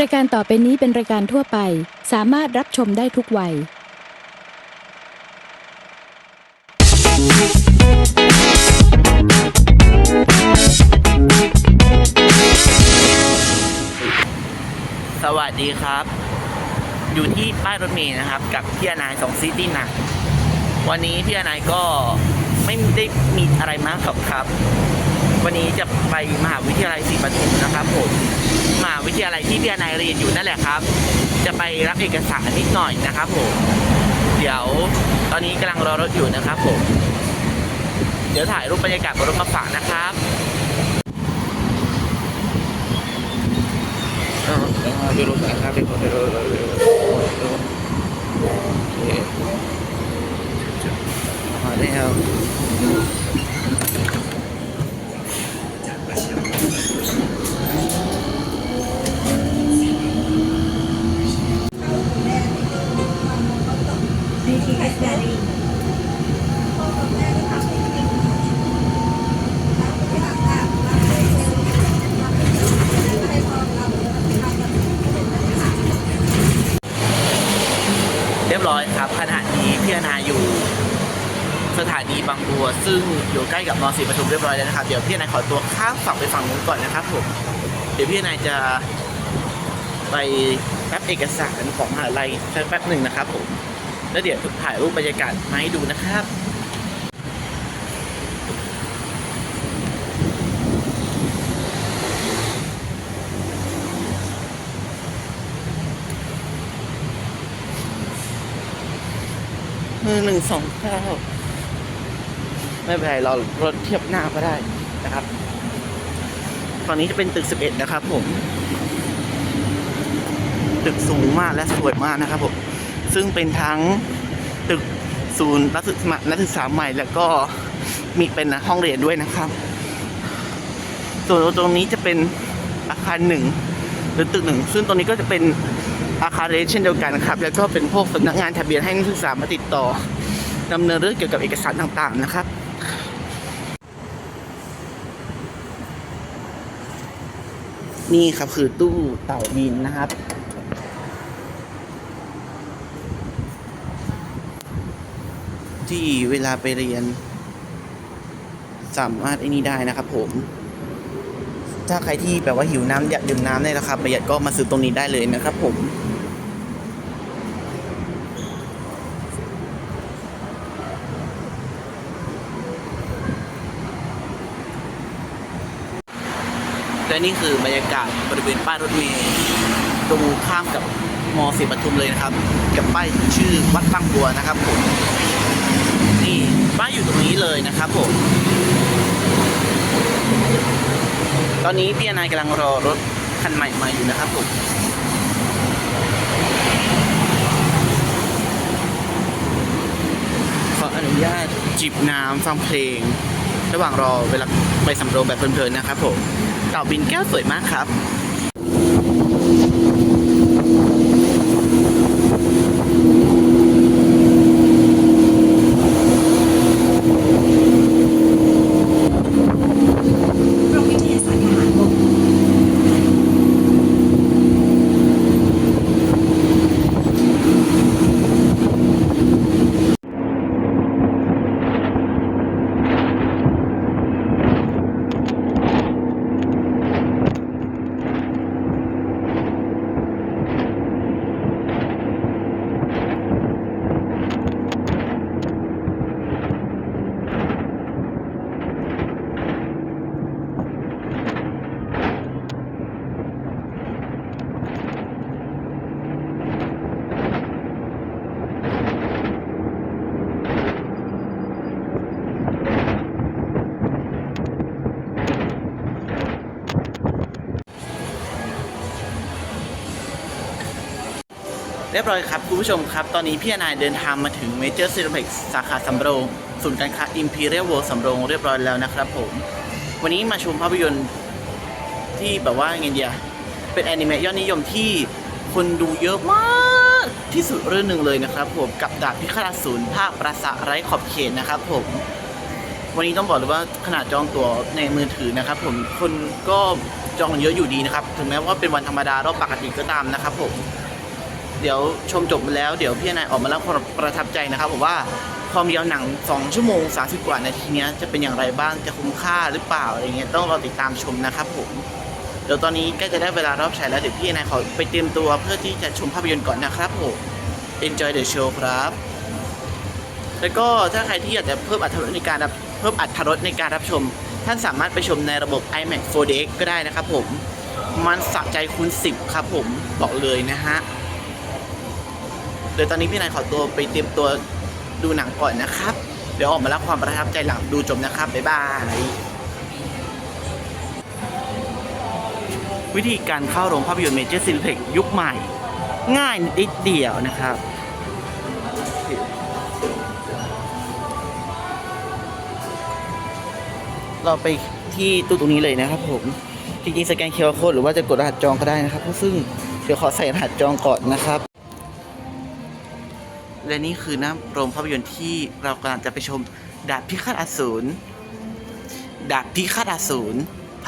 รายการต่อไปนี้เป็นรายการทั่วไป สามารถรับชมได้ทุกวัย สวัสดีครับ อยู่ที่ป้ายรถเมล์นะครับ กับพี่อนายสองซิตี้นะวันนี้พี่อนายก็ไม่ได้มีอะไรมากครับครับ วันนี้จะไปมหาวิทยาลัยศรีปทุมนะครับผมม หาวิทยาลัยที่พี่อนายเรียนอยู่นั่นแหละครับ จะไปรับเอกสารนิดหน่อยนะครับผม เดี๋ยวตอนนี้กำลังรอรถอยู่นะครับผม เดี๋ยวถ่ายรูปบรรยากาศบนรถมาฝากนะครับดูรถนะครับเดี๋ยวผมไปดูรถมาแล้ว สถานีบางบัว ซึ่งอยู่ใกล้กับมอสีปทุมเรียบร้อยแล้วนะครับ เดี๋ยวพี่นายขอตัวข้ามฝั่งไปฝั่งนู้นก่อนนะครับผม เดี๋ยวพี่นายจะไปรับเอกสารของมหาลัยสักแป๊บหนึ่งนะครับผม แล้วเดี๋ยวถ่ายรูปบรรยากาศมาให้ดูนะครับเออหนึ่งสองเก้า ไม่เป็นไรเรารถเทียบหน้าก็ได้นะครับตอนนี้จะเป็นตึกสิบเอ็ดนะครับผม ตึกสูงมากและสวยมากนะครับผม ซึ่งเป็นทั้งตึกศูนย์นักศึกษานักศึกษาใหม่ แล้วก็มีเป็นห้องเรียนด้วยนะครับ ส่วนตรงนี้จะเป็นอาคารหนึ่งหรือตึกหนึ่ง ซึ่งตรงนี้ก็จะเป็นอาคารเรียนเช่นเดียวกันครับ แล้วก็เป็นพวกสำนักงานทะเบียนให้นักศึกษามาติดต่อดำเนินเรื่องเกี่ยวกับเอกสารต่างๆนะครับ นี่ครับคือตู้เต่าบินนะครับ ที่เวลาไปเรียน สามารถไอ้นี่ได้นะครับผม ถ้าใครที่แบบว่าหิวน้ำอยากดื่มน้ำในราคาประหยัดก็มาซื้อตรงนี้ได้เลยนะครับผม และนี่คือบรรยากาศบริเวณป้ายรถเมล์ตรงข้ามกับมอสีปทุมเลยนะครับ กับป้ายชื่อวัดบางบัวนะครับผมนี่ป้ายอยู่ตรงนี้เลยนะครับผมตอนนี้พี่นายกำลังรอรถคันใหม่มาอยู่นะครับผมขออนุญาตจิบน้ำฟังเพลง ระหว่างรอเวลาไปสำโรงแบบเพลินๆนะครับผม เก่าบินแก้วสวยมากครับ เรียบร้อยครับคุณผู้ชมครับ ตอนนี้พี่นายเดินทางมาถึงเมเจอร์ซีโรเพ็กสาขาสำโรงศูนย์การค้าอิมพีเรียลเวิลด์สำโรงเรียบร้อยแล้วนะครับผม วันนี้มาชมภาพยนตร์ที่แบบว่าไงเดียเป็นแอนิเมะยอดนิยมที่คนดูเยอะมากที่สุดเรื่องหนึ่งเลยนะครับผมกับดาบพิฆาตศูนย์ภาคปราสาไร้ขอบเขตนะครับผมวันนี้ต้องบอกเลยว่าขนาดจองตั๋วในมือถือนะครับ ผมคนก็จองเยอะอยู่ดีนะครับ ถึงแม้ว่าเป็นวันธรรมดารอบปกติก็ตามนะครับผม เดี๋ยวชมจบแล้วเดี๋ยวพี่นายออกมาเล่าความประทับใจนะครับผมว่าความยาวหนัง 2 ชั่วโมง 30 กว่านาทีเนี้ยจะเป็นอย่างไรบ้างจะคุ้มค่าหรือเปล่าอะไรเงี้ยต้องรอติดตามชมนะครับผมเดี๋ยวตอนนี้ใกล้จะได้เวลารอบฉายแล้วเดี๋ยวพี่นายขอไปเตรียมตัวเพื่อที่จะชมภาพยนตร์ก่อนนะครับผม Enjoy the show ครับแล้วก็ถ้าใครที่อยากจะเพิ่มอรรถรสในการรับเพิ่มอรรถรสในการรับชม ท่านสามารถไปชมในระบบ iMac 4DX ก็ได้นะครับผม มันสะใจคูณ10 ครับผมบอกเลยนะฮะ เดี๋ยวตอนนี้พี่นายขอตัวไปเตรียมตัวดูหนังก่อนนะครับ เดี๋ยวออกมารับความประทับใจหลังดูจบนะครับ บ๊ายบาย วิธีการเข้าโรงภาพยนตร์เมเจอร์ซินิเพ็กยุคใหม่ ง่ายนิดเดียวนะครับเราไปที่ตู้ตรงนี้เลยนะครับผม จริงๆ สแกนเคอร์โคดหรือว่าจะกดรหัสจองก็ได้นะครับ ซึ่งเดี๋ยวขอใส่รหัสจองก่อนนะครับ และนี่คือหน้าโรงภาพยนตร์ที่เรากำลังจะไปชมดาบพิฆาตอสูรดาบพิฆาตอสูร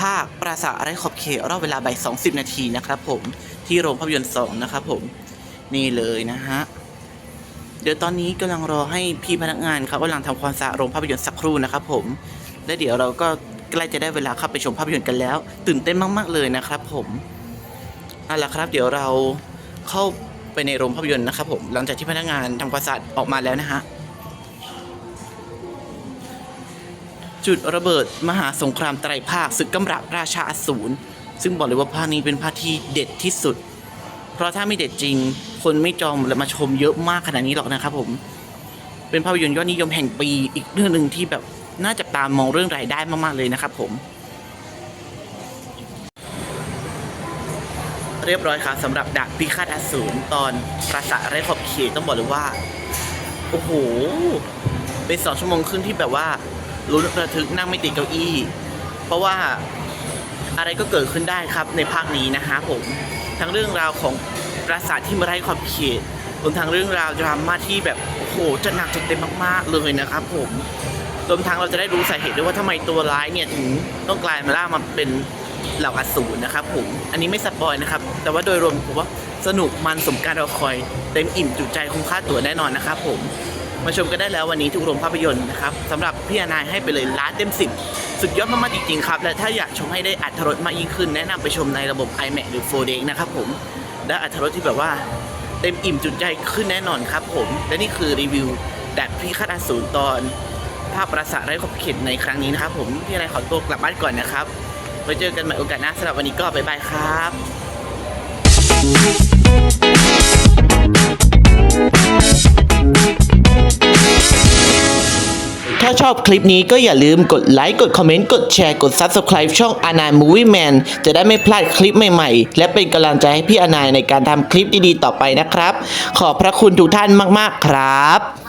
ภาคปราสาทไรขอบเขตรอบเวลาบ่าย20นาทีนะครับผมที่โรงภาพยนตร์2นะครับผมนี่เลยนะฮะเดี๋ยวตอนนี้กำลังรอให้พี่พนักงานครับกำลังทำความสะอาดโรงภาพยนตร์สักครู่นะครับผมและเดี๋ยวเราก็ใกล้จะได้เวลาเข้าไปชมภาพยนตร์กันแล้ว ตื่นเต้นมาก ๆ เลยนะครับผมเอาล่ะครับ เดี๋ยวเราเข้า ไปในโรงภาพยนตร์นะครับผมหลังจากที่พนักงานทำความสะอาดออกมาแล้วนะฮะจุดระเบิดมหาสงครามไตรภาคศึกกำรับราชาอสูรซึ่งบอกเลยว่าภาคนี้เป็นภาคที่เด็ดที่สุด เพราะถ้าไม่เด็ดจริง คนไม่จองและมาชมเยอะมากขนาดนี้หรอกนะครับผม เป็นภาพยนตร์ยอดนิยมแห่งปีอีกเรื่องหนึ่งที่แบบน่าจะตามมองเรื่องรายได้มากๆเลยนะครับผม เรียบร้อยครับสำหรับดักพิฆาตอสูรตอนปราสาทไรขอบเขตต้องบอกเลยว่า โอ้โห เป็นสองชั่วโมงครึ่งที่แบบว่าลุ้นระทึกนั่งไม่ติดเก้าอี้ เพราะว่าอะไรก็เกิดขึ้นได้ครับในภาคนี้นะฮะผม ทั้งเรื่องราวของปราสาทที่ไร้ขอบเขตรวมทั้งเรื่องราวดราม่าที่แบบโอ้โหจะหนักจะเต็มมากๆเลยนะครับผมรวมทั้งเราจะได้รู้สาเหตุด้วยว่าทำไมตัวร้ายเนี่ยถึงต้องกลายมาล่ามาเป็น เหล่าอสูรนะครับผมอันนี้ไม่สปอยนะครับ แต่ว่าโดยรวมผมว่าสนุกมันสมการรอคอย เต็มอิ่มจุใจคุ้มค่าตั๋วแน่นอนนะครับผมมาชมกันได้แล้ววันนี้ทุกโรงภาพยนตร์นะครับสำหรับพี่อนายให้ไปเลยล้านเต็มสิบสุดยอดมากๆจริงๆครับ และถ้าอยากชมให้ได้อัธรสมากยิ่งขึ้น แนะนำไปชมในระบบ iMac หรือ 4DX นะครับผมได้อัธรสที่แบบว่าเต็มอิ่มจุใจขึ้นแน่นอนครับผมและนี่คือรีวิวแดดพี่คาดอสูรตอน ภาพปราสาทไร้ขอบเขตในครั้งนี้นะครับผมพี่นายขอตัวกลับบ้านก่อนนะครับ ไว้เจอกันใหม่โอกาสหน้าสำหรับวันนี้ก็บ๊ายบายครับถ้าชอบคลิปนี้ก็อย่าลืมกดไลค์ กดคอมเมนต์ กดแชร์ กด Subscribe ช่องอานาย Movie Man จะได้ไม่พลาดคลิปใหม่ๆ และเป็นกำลังใจให้พี่อานายในการทำคลิปดีๆ ต่อไปนะครับ ขอบพระคุณทุกท่านมากๆครับ